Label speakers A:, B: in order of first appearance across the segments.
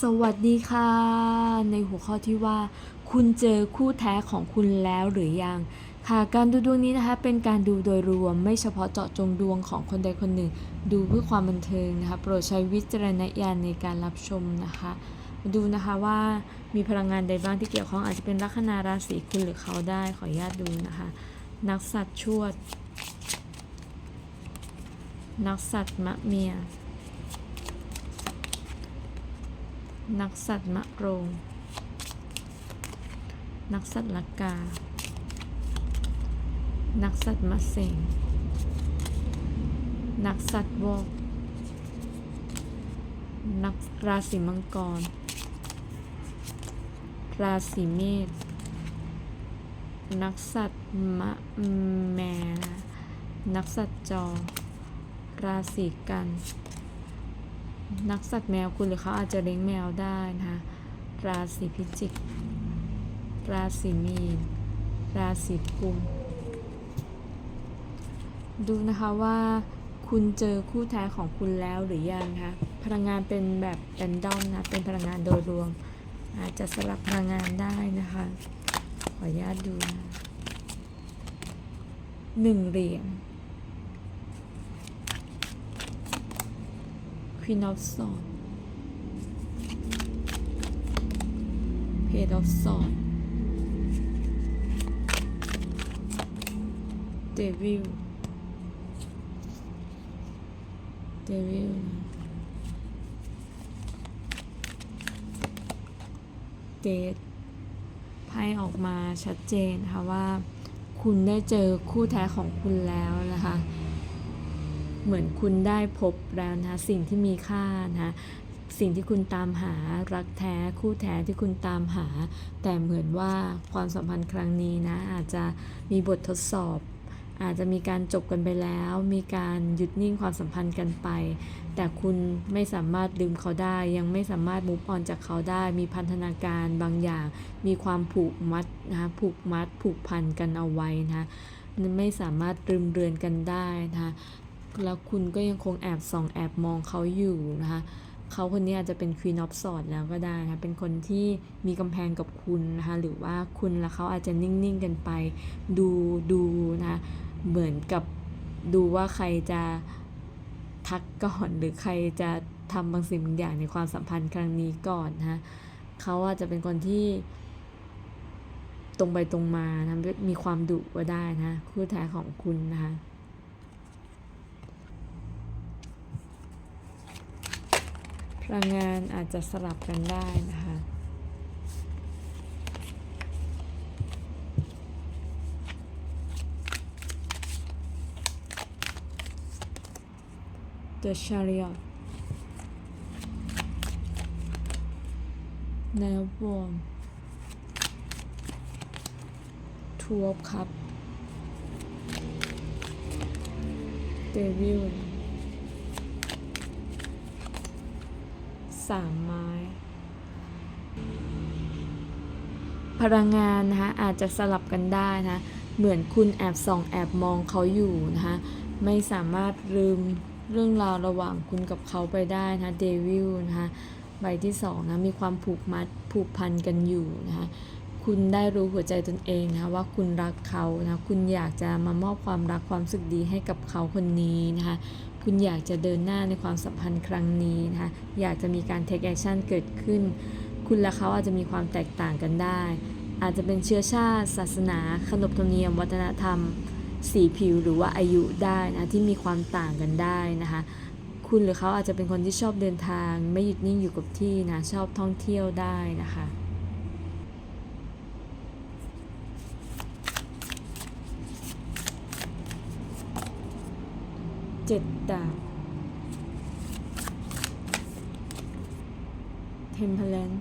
A: สวัสดีค่ะ ในหัวข้อที่ว่า คุณเจอคู่แท้ของคุณแล้วหรือยัง ค่ะ การดูดวงนี้นะคะเป็นการดูโดยรวมไม่เฉพาะเจาะจงดวงของคนใดคนหนึ่ง ดูเพื่อความบันเทิงนะคะโปรดใช้วิจารณญาณในการรับชมนะคะมาดูนะคะว่ามีพลังงานใดบ้างที่เกี่ยวข้องอาจจะเป็นลัคนาราศีคุณหรือเขาได้ขออนุญาตดูนะคะ นักสัตว์ชวด นักสัตว์มะเมีย นักสัตว์มะโรง นักสัตว์ลักกา นักสัตว์มะเสงนักสัตว์วอก นักราศีมังกร ราศีเมษ นักสัตว์มะแมนะนักสัตว์จอ ราศีกัน นักสัตว์แมวคุณหรือเขาอาจจะเลี้ยงแมวได้นะคะราศีพิจิก ราศีมีน ราศีกุม ดูนะคะว่าคุณเจอคู่แท้ของคุณแล้วหรือยังคะ พลังงานเป็นแบบแรนดอมนะ เป็นพลังงานโดยรวม อาจจะสลับพลังงานได้นะคะ ขออนุญาตดูนะหนึ่งเหรียญ Queen of Swords Page of Swords Devil Devil เดทไพ่ออกมาชัดเจนนะคะว่า คุณได้เจอคู่แท้ของคุณแล้วนะคะ เหมือนคุณได้พบแล้วนะสิ่งที่มีค่านะสิ่งที่คุณตามหารักแท้คู่แท้ที่คุณตามหา แต่เหมือนว่าความสัมพันธ์ครั้งนี้นะ อาจจะมีบททดสอบ อาจจะมีการจบกันไปแล้ว มีการหยุดนิ่งความสัมพันธ์กันไป แต่คุณไม่สามารถลืมเขาได้ ยังไม่สามารถมุฟออนจากเขาได้ มีพันธนาการบางอย่าง มีความผูกมัดนะผูกมัดผูกพันกันเอาไว้นะไม่สามารถลืมเรือนกันได้นะ แล้วคุณก็ยังคงแอบส่องแอบมองเขาอยู่นะคะเขาคนนี้อาจจะเป็น Queen of Swords แล้วก็ได้นะะเป็นคนที่มีกำแพงกับคุณนะคะหรือว่าคุณและเขาอาจจะนิ่ง ๆ กันไป ดูดูนะคะเหมือนกับดูว่าใครจะทักก่อนหรือใครจะทำบางสิ่งบางอย่างในความสัมพันธ์ครั้งนี้ก่อนนะคะเขาอาจจะเป็นคนที่ตรงไปตรงมานะมีความดุก็ได้นะคู่แท้ของคุณนะคะ ลังงานอาจจะสลับกันได้นะคะเดอะชาริอตแนวบวมทัวร์ครับเดวิล สามไม้ พลังงานนะคะอาจจะสลับกันได้นะะเหมือนคุณแอบส่องแอบมองเขาอยู่นะคะไม่สามารถลืมเรื่องราวระหว่างคุณกับเขาไปได้นะเดวิลนะคะใบที่สองนะมีความผูกมัดผูกพันกันอยู่นะคะคุณได้รู้หัวใจตนเองนะคะว่าคุณรักเขานะคุณอยากจะมามอบความรักความสึกดีให้กับเขาคนนี้นะคะ คุณอยากจะเดินหน้าในความสัมพันธ์ครั้งนี้นะคะอยากจะมีการ take action เกิดขึ้น คุณและเขาอาจจะมีความแตกต่างกันได้ อาจจะเป็นเชื้อชาติ ศาสนา ขนบธรรมเนียม วัฒนธรรม สีผิวหรือว่าอายุได้นะที่มีความต่างกันได้นะคะคุณหรือเขาอาจจะเป็นคนที่ชอบเดินทาง ไม่หยุดนิ่งอยู่กับที่นะชอบท่องเที่ยวได้นะคะ เจ็ดดาบเทมเพลน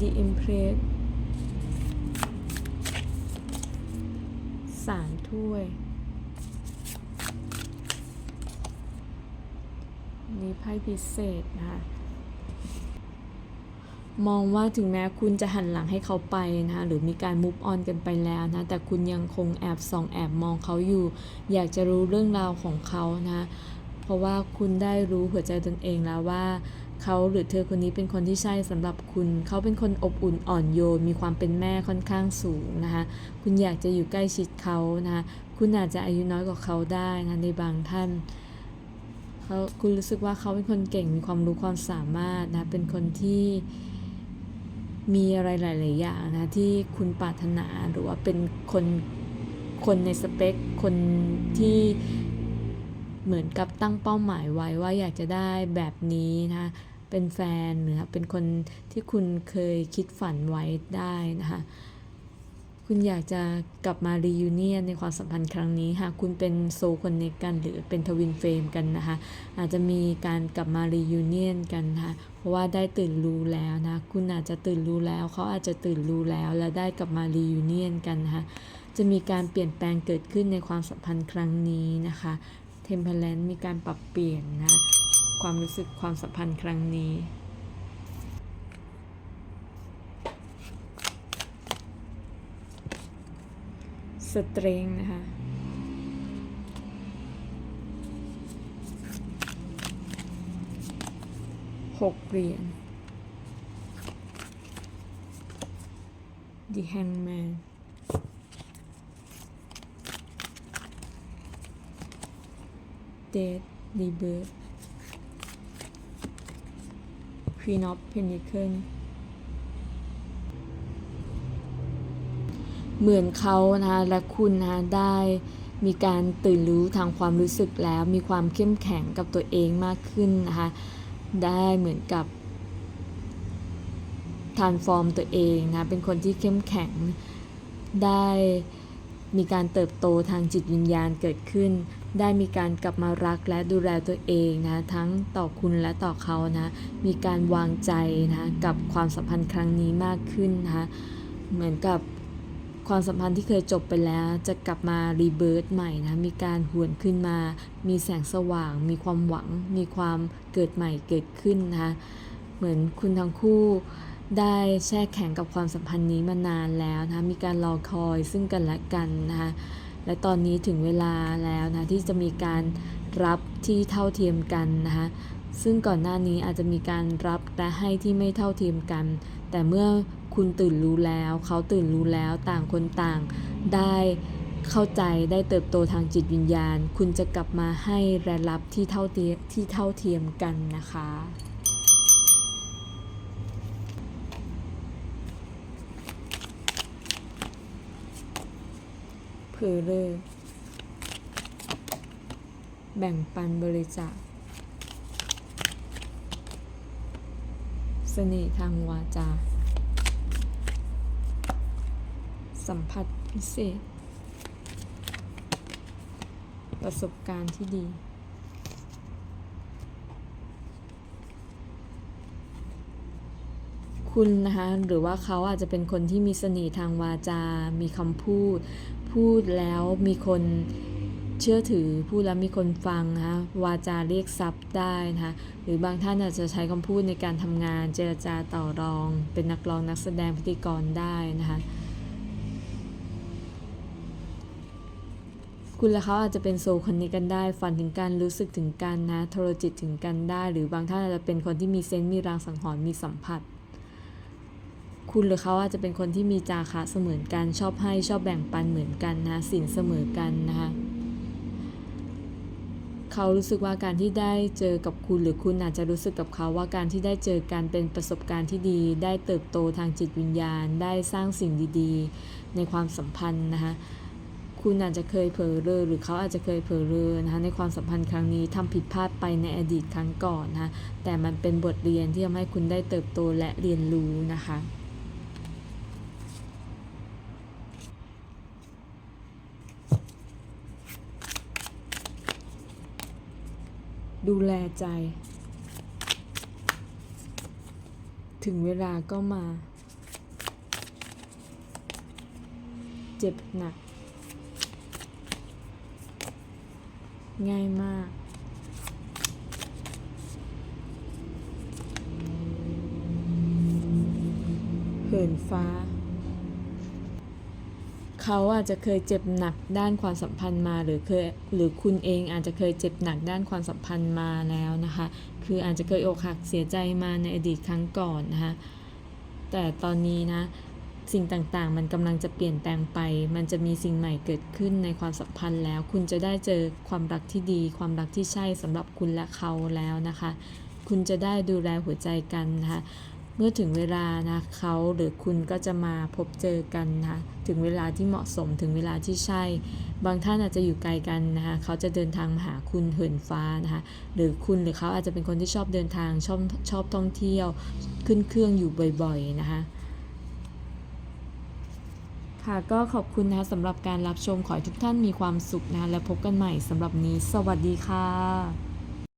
A: The Empress สามถ้วยมีไพ่พิเศษนะคะ มองว่าถึงแม้คุณจะหันหลังให้เขาไปนะคะหรือมีการมุฟออนกันไปแล้วนะแต่คุณยังคงแอบส่องแอบมองเขาอยู่ อยากจะรู้เรื่องราวของเขานะเพราะว่าคุณได้รู้หัวใจตนเองแล้วว่าเขาหรือเธอคนนี้เป็นคนที่ใช่สำหรับคุณ เขาเป็นคนอบอุ่นอ่อนโยน มีความเป็นแม่ค่อนข้างสูงนะคะ คุณอยากจะอยู่ใกล้ชิดเขานะคะคุณอาจจะอายุน้อยกว่าเขาได้นะในบางท่านเขาคุณรู้สึกว่าเขาเป็นคนเก่งมีความรู้ความสามารถนะ เป็นคนที่ มีอะไรหลาย ๆ อย่างนะที่คุณปรารถนาหรือว่าเป็นคนคนในสเปค คนที่เหมือนกับตั้งเป้าหมายไว้ว่าอยากจะได้แบบนี้นะเป็นแฟนหรือเป็นคนที่คุณเคยคิดฝันไว้ได้นะคะ คุณอยากจะกลับมารียูเนียนในความสัมพันธ์ครั้งนี้หากคุณเป็นโซคนเนกันหรือเป็นทวินเฟรมกันนะคะ อาจจะมีการกลับมารียูเนียนกันนะคะเพราะว่าได้ตื่นรู้แล้วนะ คุณอาจจะตื่นรู้แล้ว เขาอาจจะตื่นรู้แล้ว และได้กลับมารียูเนียนกันนะคะ จะมีการเปลี่ยนแปลงเกิดขึ้นในความสัมพันธ์ครั้งนี้นะคะเทมเพลนมีการปรับเปลี่ยนนะ ความรู้สึกความสัมพันธ์ครั้งนี้ ตรงนะคะหกเหรียญ The Hangman Death Rebirth Queen of Pentacles เหมือนเขานะคะและคุณนะคะได้มีการตื่นรู้ทางความรู้สึกแล้ว มีความเข้มแข็งกับตัวเองมากขึ้นนะคะได้เหมือนกับทานฟอร์มตัวเองนะเป็นคนที่เข้มแข็งได้มีการเติบโตทางจิตวิญญาณเกิดขึ้น ได้มีการกลับมารักและดูแลตัวเองนะทั้งต่อคุณและต่อเขานะมีการวางใจนะกับความสัมพันธ์ครั้งนี้มากขึ้นนะคะเหมือนกับ ความสัมพันธ์ที่เคยจบไปแล้วจะกลับมารีเบิร์ตใหม่นะมีการหวนขึ้นมา มีแสงสว่าง มีความหวัง มีความเกิดใหม่เกิดขึ้นนะคะเหมือนคุณทั้งคู่ได้แช่แข็งกับความสัมพันธ์นี้มานานแล้วนะคะมีการรอคอยซึ่งกันและกันนะคะและตอนนี้ถึงเวลาแล้วนะที่จะมีการรับที่เท่าเทียมกันนะคะซึ่งก่อนหน้านี้อาจจะมีการรับและให้ที่ไม่เท่าเทียมกัน แต่เมื่อคุณตื่นรู้แล้ว เขาตื่นรู้แล้วต่างคนต่างได้เข้าใจได้เติบโตทางจิตวิญญาณ คุณจะกลับมาให้และรับที่เท่าเทียมที่เท่าเทียมกันนะคะ เพอเลอแบ่งปันบริจาค สน่ห์ทางวาจา สัมผัสพิเศษ ประสบการณ์ที่ดี คุณนะคะหรือว่าเขาอาจจะเป็นคนที่มีเสน่ห์ทางวาจา มีคำพูด พูดแล้วมีคน เชื่อถือพูดแล้วมีคนฟังนะคะวาจาเรียกทรัพย์ได้นะคะหรือบางท่านอาจจะใช้คำพูดในการทำงานเจรจาต่อรอง เป็นนักร้องนักแสดงพิธีกรได้นะคะคุณและเขาอาจจะเป็นโซลคนนี้กันได้ ฝันถึงการรู้สึกถึงกันนะโทรจิตถึงกันได้ หรือบางท่านอาจจะเป็นคนที่มีเซนส์มีรางสังหรณ์มีสัมผัส คุณหรือเขาอาจจะเป็นคนที่มีจาคะเสมือนกันชอบให้ชอบแบ่งปันเหมือนกันนะสินเสมอกันนะคะ เขารู้สึกว่าการที่ได้เจอกับคุณ หรือคุณอาจจะรู้สึกกับเขาว่าการที่ได้เจอกันเป็นประสบการณ์ที่ดี ได้เติบโตทางจิตวิญญาณ ได้สร้างสิ่งดีๆ ในความสัมพันธ์นะคะคุณอาจจะเคยเผลอเรอหรือเขาอาจจะเคยเผลอเรอนะคะในความสัมพันธ์ครั้งนี้ทำผิดพลาดไปในอดีตครั้งก่อนนะคะแต่มันเป็นบทเรียนที่ทำให้คุณได้เติบโตและเรียนรู้นะคะ ดูแลใจ ถึงเวลาก็มา เจ็บหนัก ง่ายมาก เหินฟ้า เขาอาจจะเคยเจ็บหนักด้านความสัมพันธ์มา หรือเคยหรือคุณเองอาจจะเคยเจ็บหนักด้านความสัมพันธ์มาแล้วนะคะ คืออาจจะเคยอกหักเสียใจมาในอดีตครั้งก่อนนะคะ แต่ตอนนี้นะสิ่งต่างๆ มันกำลังจะเปลี่ยนแปลงไป มันจะมีสิ่งใหม่เกิดขึ้นในความสัมพันธ์แล้ว คุณจะได้เจอความรักที่ดี ความรักที่ใช่สำหรับคุณและเขาแล้วนะคะ คุณจะได้ดูแลหัวใจกันนะคะ เมื่อถึงเวลานะเขาหรือคุณก็จะมาพบเจอกันนะคะถึงเวลาที่เหมาะสมถึงเวลาที่ใช่ บางท่านอาจจะอยู่ไกลกันนะคะเขาจะเดินทางมาหาคุณเหินฟ้านะคะหรือคุณหรือเขาอาจจะเป็นคนที่ชอบเดินทางชอบชอบท่องเที่ยว ขึ้นเครื่องอยู่บ่อยๆนะคะค่ะก็ขอบคุณนะคะสำหรับการรับชมขอให้ทุกท่านมีความสุขนะคะและพบกันใหม่สำหรับนี้ สวัสดีค่ะ